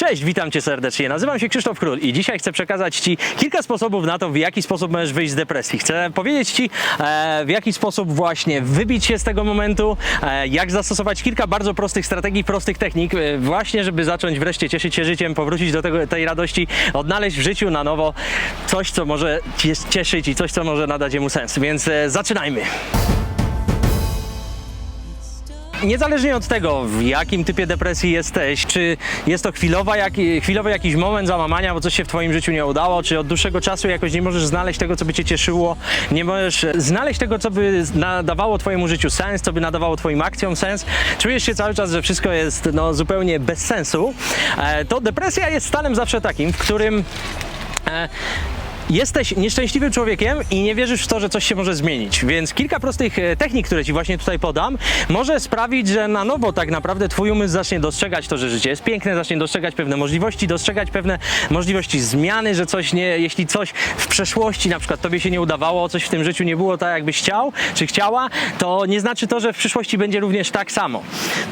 Cześć, witam Cię serdecznie. Nazywam się Krzysztof Król i dzisiaj chcę przekazać Ci kilka sposobów na to, w jaki sposób możesz wyjść z depresji. Chcę powiedzieć Ci, e, w jaki sposób właśnie wybić się z tego momentu, e, jak zastosować kilka bardzo prostych strategii, prostych technik, e, właśnie żeby zacząć wreszcie cieszyć się życiem, powrócić do tego, tej radości, odnaleźć w życiu na nowo coś, co może Cię cieszyć i coś, co może nadać mu sens. Więc zaczynajmy. Niezależnie od tego, w jakim typie depresji jesteś, czy jest to chwilowa, jak, chwilowy jakiś moment załamania, bo coś się w Twoim życiu nie udało, czy od dłuższego czasu jakoś nie możesz znaleźć tego, co by Cię cieszyło, nie możesz znaleźć tego, co by nadawało Twojemu życiu sens, co by nadawało Twoim akcjom sens, czujesz się cały czas, że wszystko jest no, zupełnie bez sensu, e, to depresja jest stanem zawsze takim, w którym e, Jesteś nieszczęśliwym człowiekiem i nie wierzysz w to, że coś się może zmienić. Więc kilka prostych e, technik, które Ci właśnie tutaj podam, może sprawić, że na nowo tak naprawdę Twój umysł zacznie dostrzegać to, że życie jest piękne, zacznie dostrzegać pewne możliwości, dostrzegać pewne możliwości zmiany, że coś nie, jeśli coś w przeszłości na przykład Tobie się nie udawało, coś w tym życiu nie było tak, jakbyś chciał, czy chciała, to nie znaczy to, że w przyszłości będzie również tak samo.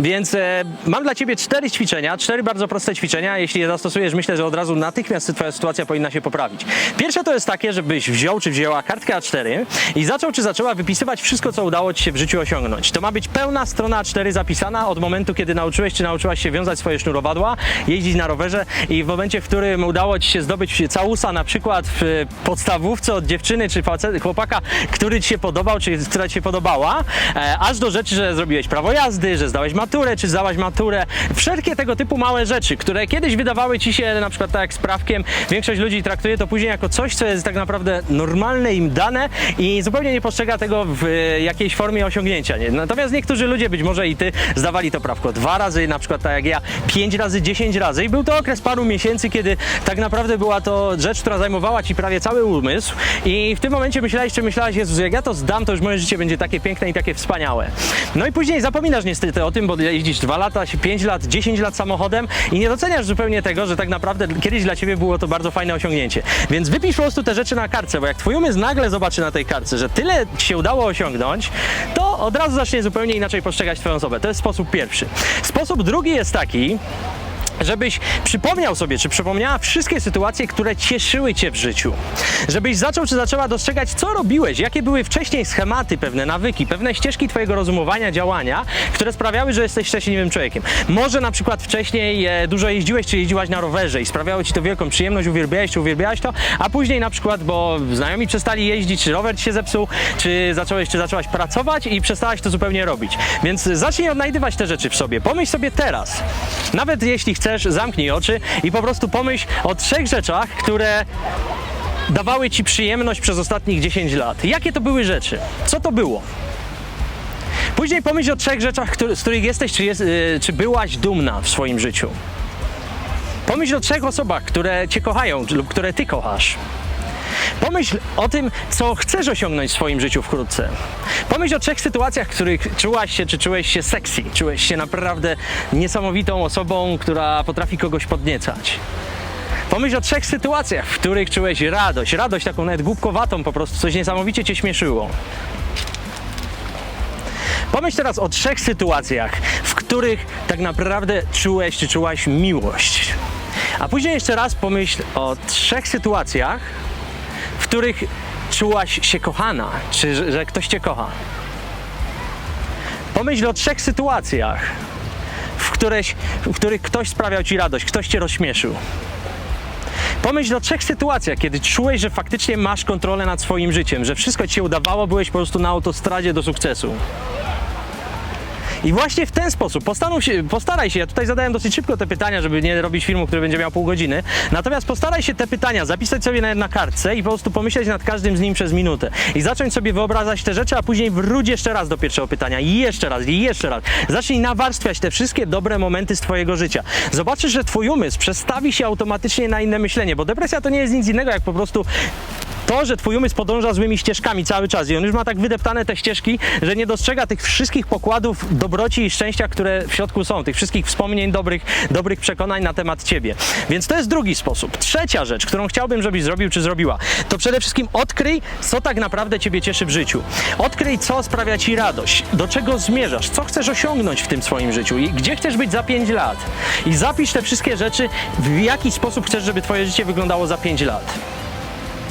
Więc e, mam dla Ciebie cztery ćwiczenia, cztery bardzo proste ćwiczenia. Jeśli je zastosujesz, myślę, że od razu natychmiast Twoja sytuacja powinna się poprawić. Pierwsze to jest takie, żebyś wziął czy wzięła kartkę A4 i zaczął czy zaczęła wypisywać wszystko, co udało Ci się w życiu osiągnąć. To ma być pełna strona A4 zapisana od momentu, kiedy nauczyłeś czy nauczyłaś się wiązać swoje sznurowadła, jeździć na rowerze i w momencie, w którym udało Ci się zdobyć całusa na przykład w podstawówce od dziewczyny czy facet, chłopaka, który Ci się podobał, czy która Ci się podobała, e, aż do rzeczy, że zrobiłeś prawo jazdy, że zdałeś maturę, czy zdałaś maturę. Wszelkie tego typu małe rzeczy, które kiedyś wydawały Ci się na przykład tak jak z prawkiem, większość ludzi traktuje to później jako coś, co jest tak naprawdę normalne im dane i zupełnie nie postrzega tego w e, jakiejś formie osiągnięcia. Nie? Natomiast niektórzy ludzie, być może i ty, zdawali to prawko dwa razy, na przykład tak jak ja, pięć razy, dziesięć razy i był to okres paru miesięcy, kiedy tak naprawdę była to rzecz, która zajmowała ci prawie cały umysł i w tym momencie myślałeś, czy myślałaś, Jezus, jak ja to zdam, to już moje życie będzie takie piękne i takie wspaniałe. No i później zapominasz niestety o tym, bo jeździsz dwa lata, pięć lat, dziesięć lat samochodem i nie doceniasz zupełnie tego, że tak naprawdę kiedyś dla ciebie było to bardzo fajne osiągnięcie. Więc wypisz po prostu te rzeczy na kartce, bo jak twój umysł nagle zobaczy na tej kartce, że tyle ci się udało osiągnąć, to od razu zacznie zupełnie inaczej postrzegać twoją osobę. To jest sposób pierwszy. Sposób drugi jest taki, żebyś przypomniał sobie, czy przypomniała wszystkie sytuacje, które cieszyły cię w życiu. Żebyś zaczął czy zaczęła dostrzegać, co robiłeś, jakie były wcześniej schematy, pewne nawyki, pewne ścieżki twojego rozumowania, działania, które sprawiały, że jesteś szczęśliwym człowiekiem. Może na przykład wcześniej e, dużo jeździłeś, czy jeździłaś na rowerze i sprawiało ci to wielką przyjemność, uwielbiałeś, czy uwielbiałaś to, a później na przykład, bo znajomi przestali jeździć, czy rower ci się zepsuł, czy zacząłeś, czy zaczęłaś pracować i przestałaś to zupełnie robić. Więc zacznij odnajdywać te rzeczy w sobie. Pomyśl sobie teraz. Nawet jeśli chcesz, zamknij oczy i po prostu pomyśl o trzech rzeczach, które dawały ci przyjemność przez ostatnich 10 lat. Jakie to były rzeczy? Co to było? Później pomyśl o trzech rzeczach, który- z których jesteś, czy, jest, y, czy byłaś dumna w swoim życiu. Pomyśl o trzech osobach, które cię kochają lub które ty kochasz. Pomyśl o tym, co chcesz osiągnąć w swoim życiu wkrótce. Pomyśl o trzech sytuacjach, w których czułaś się, czy czułeś się sexy, czułeś się naprawdę niesamowitą osobą, która potrafi kogoś podniecać. Pomyśl o trzech sytuacjach, w których czułeś radość, radość taką nawet głupkowatą po prostu, coś niesamowicie cię śmieszyło. Pomyśl teraz o trzech sytuacjach, w których tak naprawdę czułeś czy czułaś miłość. A później jeszcze raz pomyśl o trzech sytuacjach, których czułaś się kochana, czy że, ktoś cię kocha. Pomyśl o trzech sytuacjach, w, któreś, w których ktoś sprawiał ci radość, ktoś cię rozśmieszył. Pomyśl o trzech sytuacjach, kiedy czułeś, że faktycznie masz kontrolę nad swoim życiem, że wszystko ci się udawało, byłeś po prostu na autostradzie do sukcesu. I właśnie w ten sposób się, postaraj się, ja tutaj zadałem dosyć szybko te pytania, żeby nie robić filmu, który będzie miał pół godziny, natomiast postaraj się te pytania zapisać sobie na, na kartce i po prostu pomyśleć nad każdym z nim przez minutę. I zacząć sobie wyobrażać te rzeczy, a później wróć jeszcze raz do pierwszego pytania i jeszcze raz, i jeszcze raz. Zacznij nawarstwiać te wszystkie dobre momenty z twojego życia. Zobaczysz, że twój umysł przestawi się automatycznie na inne myślenie, bo depresja to nie jest nic innego jak po prostu To, że twój umysł podąża złymi ścieżkami cały czas i on już ma tak wydeptane te ścieżki, że nie dostrzega tych wszystkich pokładów dobroci i szczęścia, które w środku są, tych wszystkich wspomnień dobrych, dobrych przekonań na temat ciebie. Więc to jest drugi sposób. Trzecia rzecz, którą chciałbym, żebyś zrobił czy zrobiła, to przede wszystkim odkryj, co tak naprawdę ciebie cieszy w życiu. Odkryj, co sprawia ci radość, do czego zmierzasz, co chcesz osiągnąć w tym swoim życiu i gdzie chcesz być za 5 lat. I zapisz te wszystkie rzeczy, w jaki sposób chcesz, żeby twoje życie wyglądało za 5 lat.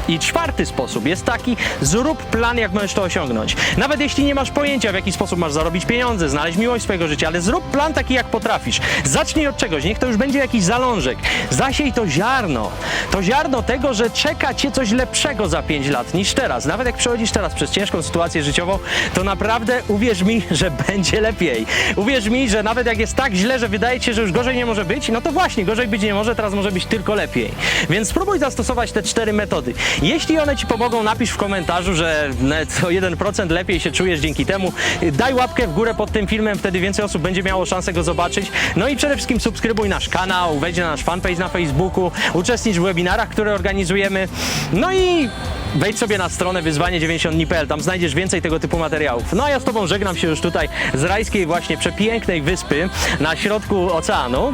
I czwarty sposób jest taki, zrób plan, jak możesz to osiągnąć. Nawet jeśli nie masz pojęcia, w jaki sposób masz zarobić pieniądze, znaleźć miłość swojego życia, ale zrób plan taki, jak potrafisz. Zacznij od czegoś, niech to już będzie jakiś zalążek. Zasiej to ziarno. To ziarno tego, że czeka cię coś lepszego za 5 lat niż teraz. Nawet jak przechodzisz teraz przez ciężką sytuację życiową, to naprawdę uwierz mi, że będzie lepiej. Uwierz mi, że nawet jak jest tak źle, że wydaje ci się, że już gorzej nie może być, no to właśnie, gorzej być nie może, teraz może być tylko lepiej. Więc spróbuj zastosować te cztery metody. Jeśli one ci pomogą, napisz w komentarzu, że nawet o 1% lepiej się czujesz dzięki temu. Daj łapkę w górę pod tym filmem, wtedy więcej osób będzie miało szansę go zobaczyć. No i przede wszystkim subskrybuj nasz kanał, wejdź na nasz fanpage na Facebooku, uczestnicz w webinarach, które organizujemy. No i wejdź sobie na stronę wyzwanie90dni.pl, tam znajdziesz więcej tego typu materiałów. No a ja z Tobą żegnam się już tutaj z rajskiej właśnie przepięknej wyspy na środku oceanu.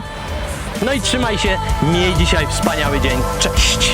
No i trzymaj się, miej dzisiaj wspaniały dzień. Cześć!